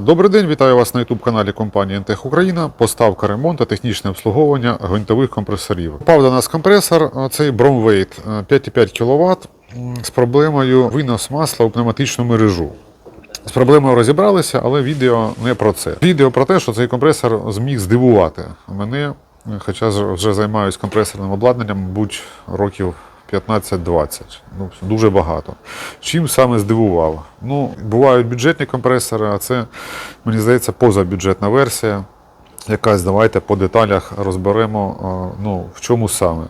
Добрий день, вітаю вас на youtube каналі компанії Ентех Україна. Поставка, ремонт та технічне обслуговування гвинтових компресорів. Попав до нас компресор, цей Bromweight е, 5,5 кВт з проблемою винос масла у пневматичну мережу. З проблемою розібралися, але відео не про це. Відео про те, що цей компресор зміг здивувати мене, хоча вже займаюся компресорним обладнанням, мабуть, років 15-20. Ну, дуже багато. Чим саме здивував? Ну, бувають бюджетні компресори, а це, мені здається, позабюджетна версія. Якась давайте по деталях розберемо, ну, в чому саме.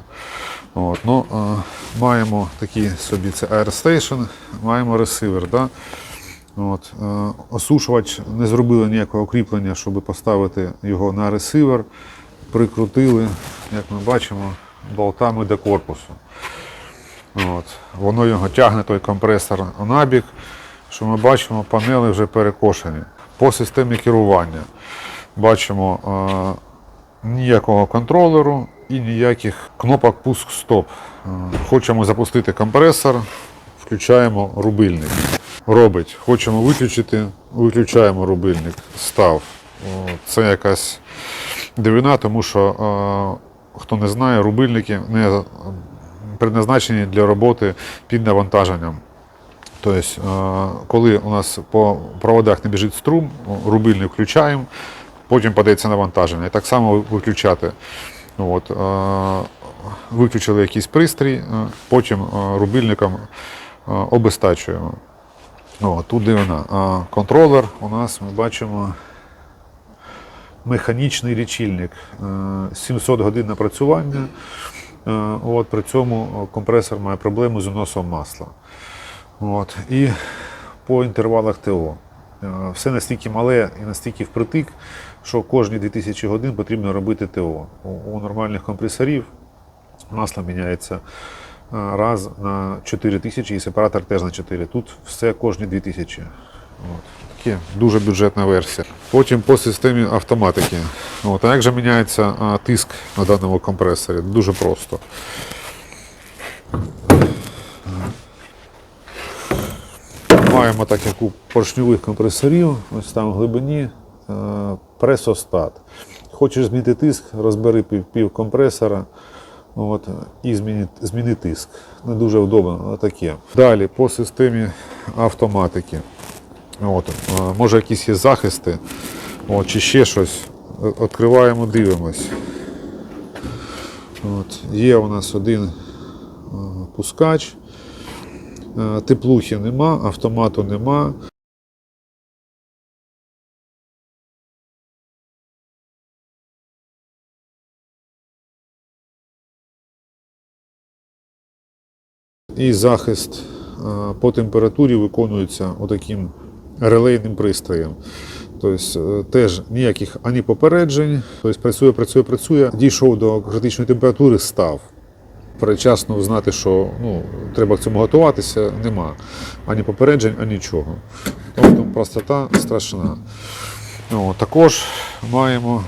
От, ну, маємо такий собі це AirStation, маємо ресивер. Да? От, осушувач не зробили ніякого кріплення, щоб поставити його на ресивер. Прикрутили, як ми бачимо, болтами до корпусу. От. Воно його тягне, той компресор набік, що ми бачимо, панели вже перекошені. По системі керування бачимо е, ніякого контролеру і ніяких кнопок пуск-стоп. Е, хочемо запустити компресор, включаємо рубильник. Робить. Хочемо виключити, виключаємо рубильник. Став. Це якась дивина, тому що, е, хто не знає, рубильники не предназначені для роботи під навантаженням. Тобто, е, коли у нас по проводах не біжить струм, рубильник включаємо, потім подається навантаження. І так само виключати. От, е, виключили якийсь пристрій, е, потім рубильником обестачуємо. О, тут. А контролер у нас ми бачимо механічний лічильник. Е, 700 годин напрацювання. От, при цьому компресор має проблему з уносом масла. От, і по інтервалах ТО. Е, Все настільки мале і настільки впритик, що кожні 2000 годин потрібно робити ТО. У, нормальних компресорів масло міняється е, раз на 4 тисячі і сепаратор теж на 4. Тут все кожні 2000. От. Таке дуже бюджетна версія. Потім по системі автоматики. От. А як же міняється а, тиск на даному компресорі? Дуже просто. Маємо так, як у поршньових компресорів, ось там в глибині е, пресостат. Хочеш змінити тиск, розбери пів, пів компресора от, і зміни, зміни тиск. Не дуже вдобно, таке. Далі по системі автоматики. От, е, може якісь є захисти, от, чи ще щось. Е, Відкриваємо, дивимось. От, є у нас один е, пускач. Теплухи нема, автомату нема. І захист по температурі виконується отаким релейним пристроєм. Тобто е, теж ніяких ані попереджень, тобто працює, працює, працює. Дійшов до критичної температури, став. Передчасно знати, що ну, треба к цьому готуватися, нема. Ані попереджень, ані нічого. Тобто простота страшна. О, також маємо,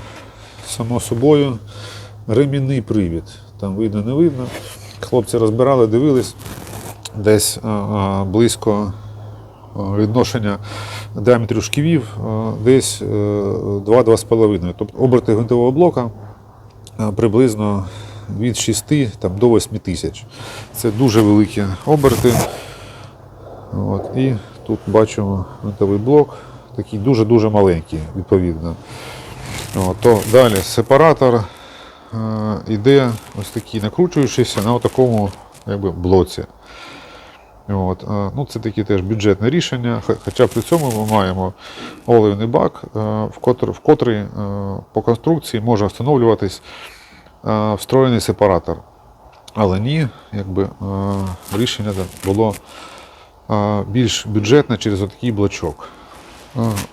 само собою, ремінний привід. Там видно, не видно. Хлопці розбирали, дивились десь а, а, близько відношення діаметру шківів десь е, 2-2,5. Тобто оберти гвинтового блока приблизно від 6 там, до 8 тисяч. Це дуже великі оберти. От, і тут бачимо гвинтовий блок, такий дуже-дуже маленький, відповідно. От, то далі сепаратор е, іде ось такий накручуючийся на такому блоці. От, е, ну, це таке теж бюджетне рішення, хоча при цьому ми маємо оливний бак, е, в котрий, в котрий е, по конструкції може встановлюватись встроєний сепаратор. Але ні, якби, рішення було більш бюджетне через такий блочок.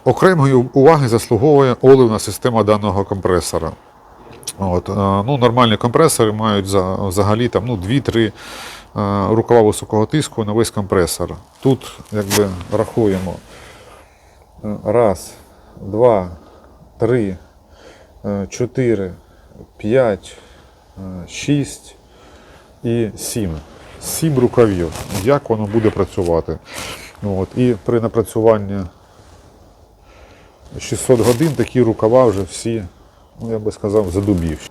Окремої уваги заслуговує оливна система даного компресора. От, ну, нормальні компресори мають взагалі там, ну, 2-3 е, рукава високого тиску на весь компресор. Тут якби, рахуємо е, раз, два, три, е, чотири, п'ять, е, шість і сім. сім рукавів. Як воно буде працювати? От. І при напрацюванні 600 годин такі рукава вже всі, ну я би сказав, задубівші.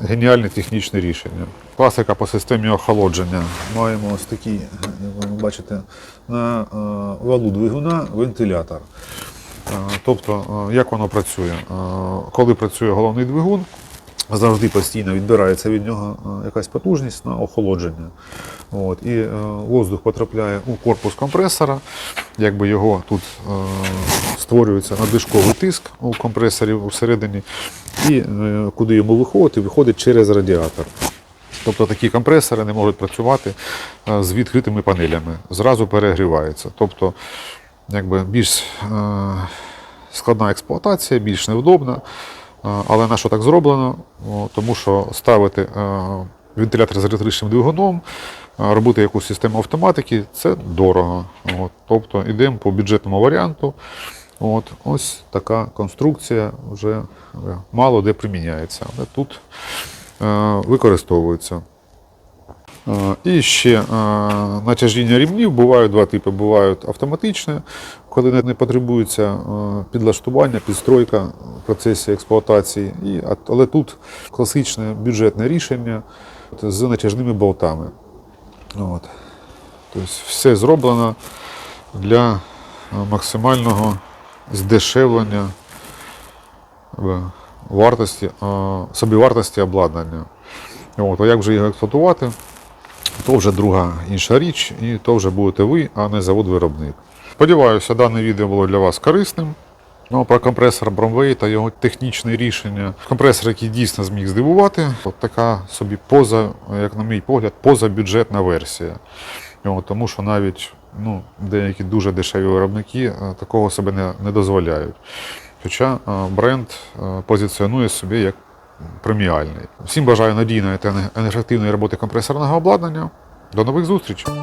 Геніальне технічне рішення. Класика по системі охолодження. Маємо ось такий, як ви бачите, на е, валу двигуна вентилятор. Е, Тобто, е, як воно працює? Коли працює головний двигун, завжди постійно відбирається від нього якась потужність на охолодження. От, і воздух потрапляє у корпус компресора, якби його тут створюється надишковий тиск у компресорі всередині, і е, куди йому виходити, виходить через радіатор. Тобто такі компресори не можуть працювати е, з відкритими панелями, зразу перегріваються. Тобто, якби більш е, складна експлуатація, більш невдобна. Але на що так зроблено? Тому що ставити вентилятор з електричним двигуном, робити якусь систему автоматики це дорого. Тобто йдемо по бюджетному варіанту. От, ось така конструкція вже е, мало де приміняється, але тут е, використовується. Е, І ще натяжіння рівнів бувають два типи. Бувають автоматичні, коли не- потребується підлаштування, підстройка в процесі експлуатації. І, але тут класичне бюджетне рішення з натяжними болтами. От. Тобто все зроблено для максимального здешевлення е, вартості, е, собівартості обладнання. От, а як вже його експлуатувати, то вже друга інша річ, і то вже будете ви, а не завод-виробник. Сподіваюся, дане відео було для вас корисним. Ну, про компресор Bromway та його технічне рішення. Компресор, який дійсно зміг здивувати. От така собі поза, як на мій погляд, позабюджетна версія. От, тому що навіть ну, деякі дуже дешеві виробники е, такого себе не, не дозволяють. Хоча е, бренд е, позиціонує собі як преміальний. Всім бажаю надійної та ефективної роботи компресорного обладнання. До нових зустрічей!